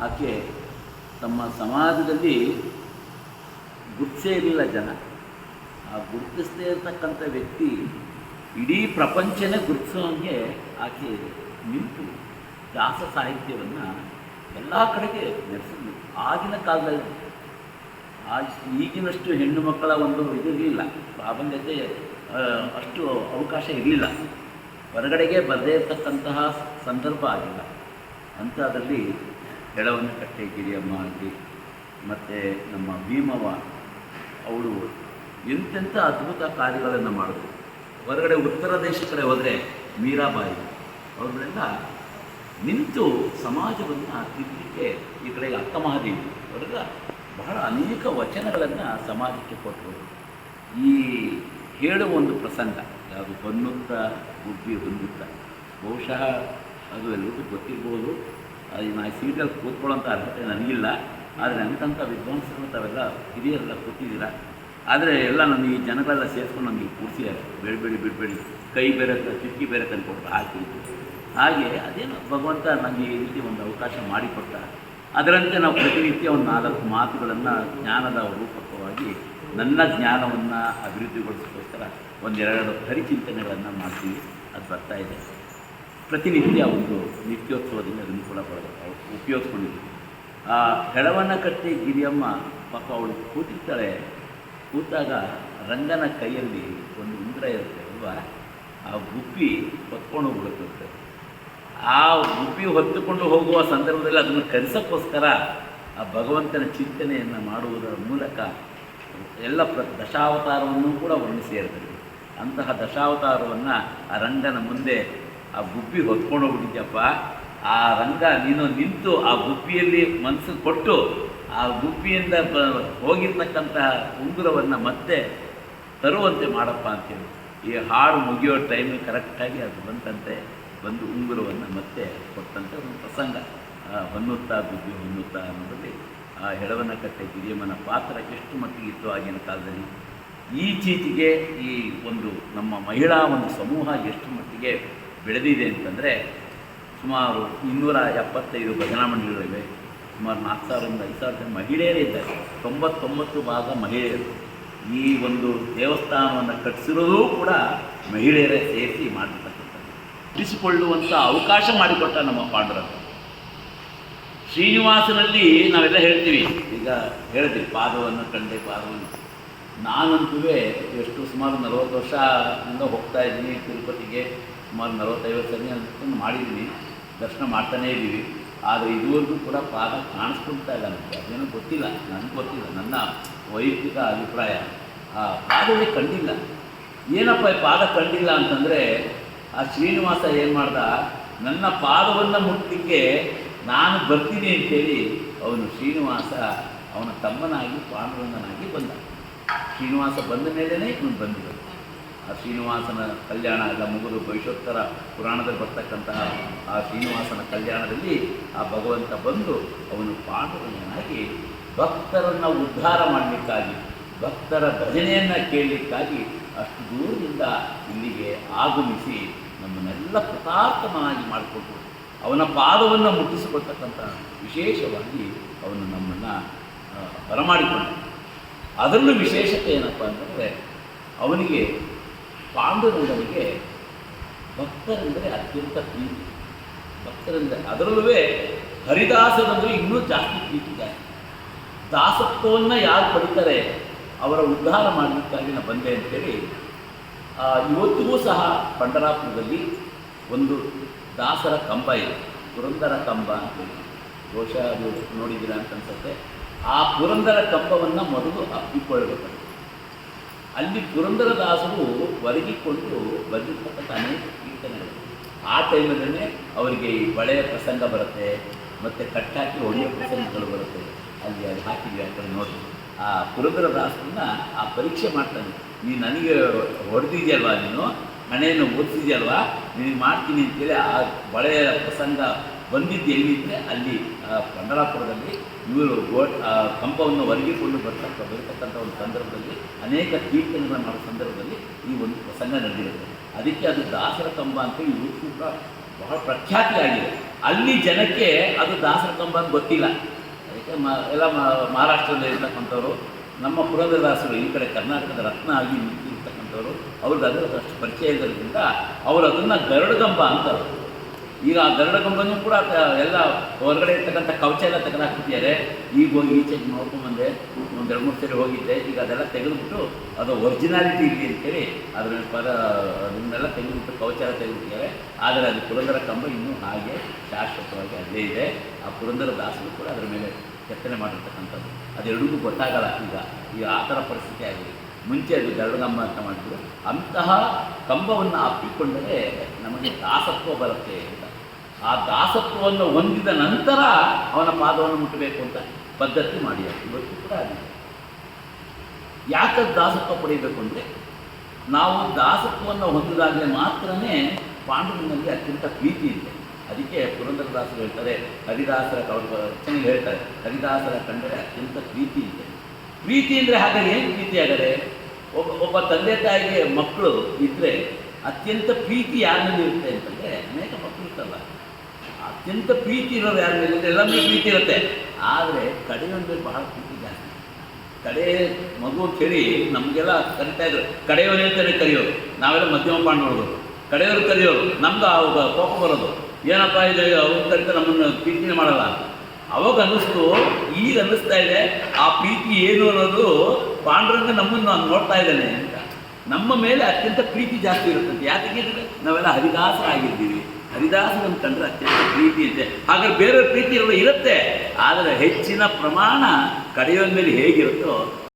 ಆಕೆ ತಮ್ಮ ಸಮಾಜದಲ್ಲಿ ಗುರ್ತಿಸೇ ಇರಲಿಲ್ಲ ಜನ. ಆ ಗುರುತಿಸದೇ ಇರತಕ್ಕಂಥ ವ್ಯಕ್ತಿ ಇಡೀ ಪ್ರಪಂಚನೇ ಗುರುತಿಸೋಂಗೆ ಆಕೆ ನಿಂತು ದಾಸ ಸಾಹಿತ್ಯವನ್ನು ಎಲ್ಲ ಕಡೆಗೆ ನಡೆಸಿದ್ಲು. ಆಗಿನ ಕಾಲದಲ್ಲಿ. ಆ ಈಗಿನಷ್ಟು ಹೆಣ್ಣು ಮಕ್ಕಳ ಒಂದು ಇದಿರಲಿಲ್ಲ. ಪ್ರಾಬಲ್ಯತೆ ಅಷ್ಟು ಅವಕಾಶ ಇರಲಿಲ್ಲ. ಹೊರಗಡೆಗೆ ಬರದೇ ಇರತಕ್ಕಂತಹ ಸಂದರ್ಭ ಆಗಿಲ್ಲ. ಅಂಥದ್ರಲ್ಲಿ ಕಟ್ಟೆ ಗಿರಿಯಮ್ಮ ಆಗಲಿ ಮತ್ತು ನಮ್ಮ ಭೀಮವ್ವ, ಅವಳು ಎಂತೆಂಥ ಅದ್ಭುತ ಕಾರ್ಯಗಳನ್ನು ಮಾಡಿದ್ರು. ಹೊರಗಡೆ ಉತ್ತರ ದೇಶ ಕಡೆ ಹೋದರೆ ಮೀರಾಬಾಯಿ, ಅವ್ರನ್ನೆಲ್ಲ ನಿಂತು ಸಮಾಜವನ್ನು ತಿದ್ದಲಿಕ್ಕೆ ಈ ಕಡೆ ಅಕ್ಕ ಮಹಾದೇವಿ ಬಹಳ ಅನೇಕ ವಚನಗಳನ್ನು ಸಮಾಜಕ್ಕೆ ಕೊಟ್ಟರು ಈ ಹೇಳುವ ಒಂದು ಪ್ರಸಂಗ, ಯಾವುದು ಹೊನ್ನುತ್ತ, ಗುಬ್ಬಿ ಹೊನ್ನುತ್ತ. ಬಹುಶಃ ಅದು ಎಲ್ಲರಿಗೂ ಗೊತ್ತಿರ್ಬೋದು. ಅದು ನಾ ಸೀಟಲ್ಲಿ ಕೂತ್ಕೊಳ್ಳೋಂಥ ಅರ್ಹತೆ ನನಗಿಲ್ಲ. ಆದರೆ ಅಂತಂಥ ವಿದ್ವಾಂಸರು ತಾವೆಲ್ಲ ಹಿರಿಯರೆಲ್ಲ ಕೂತಿದ್ದೀರಾ? ಆದರೆ ಎಲ್ಲ ನಾನು ಈ ಜನಗಳೆಲ್ಲ ಸೇರಿಸ್ಕೊಂಡು ನಮಗೆ ಕೂರಿಸಿದ್ದಾರೆ. ಬೇಡಬೇಡಿ ಬಿಡಬೇಡಿ ಕೈ ಬೇರೆ ಚಿಕ್ಕಿ ಬೇರೆ ತಂದುಕೊಟ್ರು ಹಾಕಿ ಹಾಗೆ ಅದೇನು ಭಗವಂತ ನಮಗೆ ಈ ರೀತಿ ಒಂದು ಅವಕಾಶ ಮಾಡಿಕೊಟ್ಟ. ಅದರಂತೆ ನಾವು ಪ್ರತಿನಿತ್ಯ ಒಂದು ನಾಲ್ಕು ಮಾತುಗಳನ್ನು ಜ್ಞಾನದ ರೂಪಕವಾಗಿ ನನ್ನ ಜ್ಞಾನವನ್ನು ಅಭಿವೃದ್ಧಿಗೊಳಿಸೋಸ್ಕರ ಒಂದೆರಡು ಪರಿಚಿಂತನೆಗಳನ್ನು ಮಾಡ್ತೀವಿ. ಅದು ಬರ್ತಾ ಪ್ರತಿನಿತ್ಯ ಒಂದು ನಿತ್ಯೋತ್ಸವದಿಂದ ಅದನ್ನು ಕೂಡ ಅವರು ಉಪಯೋಗಿಸ್ಕೊಂಡಿದ್ದೀವಿ ಆ ಹೆಳವನ್ನ ಕಟ್ಟಿ ಗಿರಿಯಮ್ಮ ಪಾಪ ಅವಳು ಕೂತಿರ್ತಾಳೆ. ಕೂತಾಗ ರಂಗನ ಕೈಯಲ್ಲಿ ಒಂದು ಉಂಗ್ರ ಇರುತ್ತೆ ಅಲ್ವಾ? ಆ ಗುಬ್ಬಿ ಹೊತ್ಕೊಂಡು ಹೋಗ್ಬಿಡುತ್ತೆ ಆ ಗುಬ್ಬಿ ಹೊತ್ತುಕೊಂಡು ಹೋಗುವ ಸಂದರ್ಭದಲ್ಲಿ ಅದನ್ನು ಕರೆಸೋಕ್ಕೋಸ್ಕರ ಆ ಭಗವಂತನ ಚಿಂತನೆಯನ್ನು ಮಾಡುವುದರ ಮೂಲಕ ಎಲ್ಲ ಪ್ರ ದಶಾವತಾರವನ್ನು ಕೂಡ ವರ್ಣಿಸಿ ಇರ್ತದೆ ಅಂತಹ ದಶಾವತಾರವನ್ನು ಆ ರಂಗನ ಮುಂದೆ ಆ ಗುಬ್ಬಿ ಹೊತ್ಕೊಂಡು ಹೋಗ್ಬಿಟ್ಟಿದ್ಯಪ್ಪ. ಆ ರಂಗ ನೀನು ನಿಂತು ಆ ಗುಬ್ಬಿಯಲ್ಲಿ ಮನಸ್ಸು ಕೊಟ್ಟು ಆ ಗುಬ್ಬಿಯಿಂದ ಬ ಹೋಗಿರ್ತಕ್ಕಂತಹ ಉಂಗುರವನ್ನು ಮತ್ತೆ ತರುವಂತೆ ಮಾಡಪ್ಪ ಅಂತೇಳಿ. ಈ ಹಾಡು ಮುಗಿಯೋ ಟೈಮಿಗೆ ಕರೆಕ್ಟಾಗಿ ಅದು ಬಂತಂತೆ, ಬಂದು ಉಂಗುರವನ್ನು ಮತ್ತೆ ಕೊಟ್ಟಂತೆ ಒಂದು ಪ್ರಸಂಗ. ಹೊನ್ನುತ್ತಾ ಗುಬ್ಬಿ ಹೊನ್ನುತ್ತಾ ಅನ್ನೋದ್ರಲ್ಲಿ ಆ ಹೆಳವನ ಕಟ್ಟೆ ಗಿರಿಯಮ್ಮನ ಪಾತ್ರ ಎಷ್ಟು ಮಟ್ಟಿಗೆ ಇತ್ತು ಆಗಿನ ಕಾಲದಲ್ಲಿ. ಈಚೀಚೆಗೆ ಈ ಒಂದು ನಮ್ಮ ಮಹಿಳಾ ಒಂದು ಸಮೂಹ ಎಷ್ಟು ಮಟ್ಟಿಗೆ ಬೆಳೆದಿದೆ ಅಂತಂದರೆ ಸುಮಾರು ಇನ್ನೂರ ಎಪ್ಪತ್ತೈದು ಭಜನಾ ಮಂಡಳಿಗಳಿವೆ. ಸುಮಾರು ನಾಲ್ಕು ಸಾವಿರದಿಂದ ಐದು ಸಾವಿರ ಜನ ಮಹಿಳೆಯರೇ ಇದ್ದಾರೆ. ತೊಂಬತ್ತೊಂಬತ್ತು ಭಾಗ ಮಹಿಳೆಯರು. ಈ ಒಂದು ದೇವಸ್ಥಾನವನ್ನು ಕಟ್ಟಿಸಿರೋದೂ ಕೂಡ ಮಹಿಳೆಯರೇ ಸೇರಿಸಿ ಮಾಡಿರ್ತಕ್ಕಂಥದ್ದು ಬಿಡಿಸಿಕೊಳ್ಳುವಂಥ ಅವಕಾಶ ಮಾಡಿಕೊಟ್ಟ ನಮ್ಮ ಪಾಂಡುರಂಗ ಶ್ರೀನಿವಾಸನಲ್ಲಿ ನಾವೆಲ್ಲ ಹೇಳ್ತೀವಿ, ಈಗ ಹೇಳ್ತೀವಿ ಪಾದವನ್ನು ಕಂಡೆ ಪಾದವನ್ನು. ನಾನಂತೂ ಎಷ್ಟು ಸುಮಾರು ನಲವತ್ತು ವರ್ಷದಿಂದ ಹೋಗ್ತಾ ಇದ್ದೀನಿ ತಿರುಪತಿಗೆ. ಸುಮಾರು ನಲವತ್ತೈವತ್ತು ಸರಿ ಅಂತ ಮಾಡಿದ್ದೀನಿ ದರ್ಶನ ಮಾಡ್ತಾನೇ ಇದ್ದೀವಿ. ಆದರೆ ಇದುವರೆಗೂ ಕೂಡ ಪಾದ ಕಾಣಿಸ್ಕೊಳ್ತಾ ಇಲ್ಲ ನನಗೆ ಅದೇನೋ ಗೊತ್ತಿಲ್ಲ. ನನಗೆ ಗೊತ್ತಿಲ್ಲ. ನನ್ನ ವೈಯಕ್ತಿಕ ಅಭಿಪ್ರಾಯ. ಆ ಪಾದವೇ ಕಂಡಿಲ್ಲ. ಏನಪ್ಪ ಈ ಪಾದ ಕಂಡಿಲ್ಲ ಅಂತಂದರೆ ಆ ಶ್ರೀನಿವಾಸ ಏನು ಮಾಡ್ದ? ನನ್ನ ಪಾದವನ್ನು ಮುಟ್ಟಲಿಕ್ಕೆ ನಾನು ಬರ್ತೀನಿ ಅಂತೇಳಿ ಅವನು ಶ್ರೀನಿವಾಸ, ಅವನ ತಮ್ಮನಾಗಿ, ಪಾಂಡುರಂಗನಾಗಿ ಬಂದ. ಶ್ರೀನಿವಾಸ ಬಂದ ಮೇಲೇ ಇವನು ಬಂದಿರೋದು. ಆ ಶ್ರೀನಿವಾಸನ ಕಲ್ಯಾಣ ಎಲ್ಲ ಮುಗಿದು ಭವಿಷ್ಯೋತ್ತರ ಪುರಾಣದಲ್ಲಿ ಬರ್ತಕ್ಕಂತಹ ಆ ಶ್ರೀನಿವಾಸನ ಕಲ್ಯಾಣದಲ್ಲಿ ಆ ಭಗವಂತ ಬಂದು ಅವನು ಪಾಂಡವನಾಗಿ ಭಕ್ತರನ್ನು ಉದ್ಧಾರ ಮಾಡಲಿಕ್ಕಾಗಿ, ಭಕ್ತರ ಭಜನೆಯನ್ನು ಕೇಳಲಿಕ್ಕಾಗಿ ಅಷ್ಟು ದೂರದಿಂದ ಇಲ್ಲಿಗೆ ಆಗಮಿಸಿ ನಮ್ಮನ್ನೆಲ್ಲ ಕೃತಾರ್ಥಮನಾಗಿ ಮಾಡಿಕೊಟ್ಟು ಅವನ ಪಾದವನ್ನು ಮುಟ್ಟಿಸಿಕೊಳ್ತಕ್ಕಂಥ ವಿಶೇಷವಾಗಿ ಅವನು ನಮ್ಮನ್ನು ಬರಮಾಡಿಕೊಂಡ ಅದರಲ್ಲೂ ವಿಶೇಷತೆ ಏನಪ್ಪ ಅಂತಂದರೆ ಅವನಿಗೆ ಪಾಂಡುರಂಗನಿಗೆ ಭಕ್ತರೆಂದರೆ ಅತ್ಯಂತ ಪ್ರೀತಿ. ಭಕ್ತರೆಂದರೆ ಅದರಲ್ಲೂ ಹರಿದಾಸರಂದರೆ ಇನ್ನೂ ಜಾಸ್ತಿ ಪ್ರೀತಿ ಜಾಸ್ತಿ. ದಾಸತ್ವವನ್ನು ಯಾರು ಪಡಿತಾರೆ ಅವರ ಉದ್ಧಾರ ಮಾಡಲಿಕ್ಕಾಗಿ ನಾನು ಬಂದೆ ಅಂತೇಳಿ ಇವತ್ತಿಗೂ ಸಹ ಪಂಡರಾಪುರದಲ್ಲಿ ಒಂದು ದಾಸರ ಕಂಬ ಇದೆ. ಪುರಂದರ ಕಂಬ ಅಂತೇಳಿ. ಅದು ನೋಡಿದ್ದೀರಾ ಅಂತ ಅನ್ಸುತ್ತೆ. ಆ ಪುರಂದರ ಕಂಬವನ್ನು ಮೊದಲು ಅಪ್ಪಿಕೊಳ್ಳಬೇಕು ಅಲ್ಲಿ ಪುರಂದರದಾಸರು ಒದಗಿಕೊಂಡು ಬಂದಿರ್ತಕ್ಕಂಥ ಅನೇಕ ಕೀರ್ತನೆಗಳು. ಆ ಟೈಮಲ್ಲೇ ಅವರಿಗೆ ಈ ಬಳೆಯ ಪ್ರಸಂಗ ಬರುತ್ತೆ, ಮತ್ತು ಕಟ್ಟಾಕಿ ಒಳ್ಳೆಯ ಪ್ರಸಂಗಗಳು ಬರುತ್ತೆ. ಅಲ್ಲಿ ಅದು ಹಾಕಿದ್ವಿ ಅಂತ ನೋಡಿ. ಆ ಪುರಂದರದಾಸರನ್ನ ಆ ಪರೀಕ್ಷೆ ಮಾಡ್ತಾನೆ. ನೀನು ನನಗೆ ಹೊಡೆದಿದೆಯಲ್ವಾ ನೀನು? ಹಣೆಯನ್ನು ಓದಿಸಿದೆಯಲ್ವಾ ನಿನಗೆ ಮಾಡ್ತೀನಿ ಅಂತೇಳಿ ಆ ಬಳೆಯ ಪ್ರಸಂಗ ಬಂದಿದ್ದು ಎಲ್ಲಿದ್ದರೆ ಅಲ್ಲಿ ಪಂಡರಾಪುರದಲ್ಲಿ ಇವರು ಗೋ, ಆ, ಕಂಬವನ್ನು ಒರಗಿಕೊಂಡು ಬರ್ತಕ್ಕ ಬರತಕ್ಕಂಥ ಒಂದು ಸಂದರ್ಭದಲ್ಲಿ, ಅನೇಕ ಕೀರ್ತನೆಗಳನ್ನು ಮಾಡೋ ಸಂದರ್ಭದಲ್ಲಿ ಈ ಒಂದು ಪ್ರಸಂಗ ನಡೆದಿರುತ್ತೆ. ಅದಕ್ಕೆ ಅದು ದಾಸರ ಕಂಬ ಅಂತ ಇವರು ಕೂಡ ಬಹಳ ಪ್ರಖ್ಯಾತಿಯಾಗಿದೆ. ಅಲ್ಲಿ ಜನಕ್ಕೆ ಅದು ದಾಸರ ಕಂಬ ಅಂತ ಗೊತ್ತಿಲ್ಲ. ಅದಕ್ಕೆ ಮ, ಎಲ್ಲ ಮಹಾರಾಷ್ಟ್ರದಲ್ಲಿ ಇರ್ತಕ್ಕಂಥವ್ರು, ನಮ್ಮ ಪುರಂದರದಾಸರು ಈ ಕಡೆ ಕರ್ನಾಟಕದ ರತ್ನ ಆಗಿ ನಿಂತಿರ್ತಕ್ಕಂಥವ್ರು ಅವ್ರಿಗೆ ಅದರ ಅಷ್ಟು ಪರಿಚಯ ಇರೋದ್ರಿಂದ ಅವರು ಅದನ್ನು ಗರುಡಗಂಬ ಅಂತಾರೆ ಈಗ ಆ ಗರುಡಗಂಬನೂ ಕೂಡ ತ- ಎಲ್ಲ ಹೊರಗಡೆ ಇರ್ತಕ್ಕಂಥ ಕವಚ ಎಲ್ಲ ತೆಗೆದು ಹಾಕ್ತಿದ್ದಾರೆ ಈಗ ಹೋಗಿ ಈಚೆ ನೋಡ್ಕೊಂಬಂದೆ ಒಂದು ಎರಡು ಮೂರು ಸರಿ ಹೋಗಿದ್ದೆ. ಈಗ ಅದೆಲ್ಲ ತೆಗೆದುಬಿಟ್ಟು ಅದು ಒರಿಜಿನಾಲಿಟಿ ಇರಲಿ ಅಂತೇಳಿ ಅದರ ಪದ ಅದನ್ನೆಲ್ಲ ತೆಗೆದುಬಿಟ್ಟು ಕವಚ ಎಲ್ಲ ತೆಗೆದುಬಿಟ್ಟಿದ್ದಾರೆ. ಆದರೆ ಅದು ಪುರಂದರ ಕಂಬ ಇನ್ನೂ ಹಾಗೆ ಶಾಶ್ವತವಾಗಿ ಅಲ್ಲೇ ಇದೆ. ಆ ಪುರಂದರ ದಾಸರು ಕೂಡ ಅದರ ಮೇಲೆ ಕೆತ್ತನೆ ಮಾಡಿರ್ತಕ್ಕಂಥದ್ದು. ಅದೆರಡಿಗೂ ಗೊತ್ತಾಗಲ್ಲ ಈಗ. ಈಗ ಆ ಥರ ಪರಿಸ್ಥಿತಿ ಆಗಿದೆ. ಮುಂಚೆ ಅದು ಗರುಡಗಂಬ ಅಂತ ಮಾಡಿದ್ರು. ಅಂತಹ ಕಂಬವನ್ನು ಅಪ್ಪಿಕೊಂಡರೆ ನಮಗೆ ದಾಸತ್ವ ಬರುತ್ತೆ. ಆ ದಾಸತ್ವವನ್ನು ಹೊಂದಿದ ನಂತರ ಅವನ ಪಾದವನ್ನು ಮುಟ್ಟಬೇಕು ಅಂತ ಪದ್ಧತಿ ಮಾಡಿ ಇವತ್ತು ಕೂಡ ಆಗಿದೆ ಯಾಕೆ ದಾಸತ್ವ ಪಡೆಯಬೇಕು ಅಂದರೆ ನಾವು ದಾಸತ್ವವನ್ನು ಹೊಂದಿದಾಗಲೇ ಮಾತ್ರನೇ ಪಾಂಡುವಿನಲ್ಲಿ ಅತ್ಯಂತ ಪ್ರೀತಿ ಇದೆ. ಅದಕ್ಕೆ ಪುರಂದರದಾಸರು ಹೇಳ್ತಾರೆ, ಹರಿದಾಸರ ಅವ್ರ ರಚನೆ ಹೇಳ್ತಾರೆ, ಹರಿದಾಸರ ಕಂಡರೆ ಅತ್ಯಂತ ಪ್ರೀತಿ ಇದೆ. ಪ್ರೀತಿ ಅಂದರೆ ಹಾಗಾದ್ರೆ ಏನು ಪ್ರೀತಿ ಆಗದೆ ಒಬ್ಬ ಒಬ್ಬ ತಂದೆ ತಾಯಿಗೆ ಮಕ್ಕಳು ಇದ್ದರೆ ಅತ್ಯಂತ ಪ್ರೀತಿ ಯಾರಲ್ಲಿ ಇರುತ್ತೆ ಅಂತಂದರೆ ಅನೇಕ ಮಕ್ಕಳು ಇರ್ತಲ್ಲ. ಅತ್ಯಂತ ಪ್ರೀತಿ ಇರೋದು ಯಾರ ಮೇಲೆ ಎಲ್ಲ ಪ್ರೀತಿ ಇರುತ್ತೆ. ಆದರೆ ಕಡೆ ಅಂದರೆ ಬಹಳ ಪ್ರೀತಿ ಜಾಸ್ತಿ. ಕಡೆ ಮಗು ಅಂತ ಹೇಳಿ ನಮಗೆಲ್ಲ ಕರಿತಾ ಇದ್ರು ಕಡೆಯವರೇ ಅಂತಾನೆ ಕರೆಯೋರು. ನಾವೆಲ್ಲ ಮಧ್ಯಮ ಪಾಂಡವರು ಕಡೆಯವರು ಕರೆಯೋರು. ನಮ್ಗೆ ಅವಾಗ ಕೋಪ ಬರೋದು. ಏನಪ್ಪ ಇದು ಅವ್ರು ಕರಿತ ನಮ್ಮನ್ನು ಪ್ರೀತಿನೇ ಮಾಡಲ್ಲ. ಅವಾಗ ಅನ್ನಿಸ್ತು, ಈಗ ಅನ್ನಿಸ್ತಾ ಇದೆ, ಆ ಪ್ರೀತಿ ಏನು ಅನ್ನೋದು ಪಾಂಡುರಂಗ ನಮ್ಮನ್ನು ನಾನು ನೋಡ್ತಾ ಇದ್ದಾನೆ ಅಂತ. ನಮ್ಮ ಮೇಲೆ ಅತ್ಯಂತ ಪ್ರೀತಿ ಜಾಸ್ತಿ ಇರುತ್ತಂತೆ. ಯಾಕೆ ನಾವೆಲ್ಲ ಹರಿದಾಸರಾಗಿದ್ದೀವಿ. ಹರಿದಾಸರನ್ನು ಕಂಡ್ರೆ ಅತ್ಯಂತ ಪ್ರೀತಿ ಇದೆ. ಹಾಗಾದ್ರೆ ಬೇರೆ ಪ್ರೀತಿ ಇರೋ ಇರುತ್ತೆ. ಆದರೆ ಹೆಚ್ಚಿನ ಪ್ರಮಾಣ ಕಡೆಯೊಂದಲ್ಲಿ ಮೇಲೆ ಹೇಗಿರುತ್ತೋ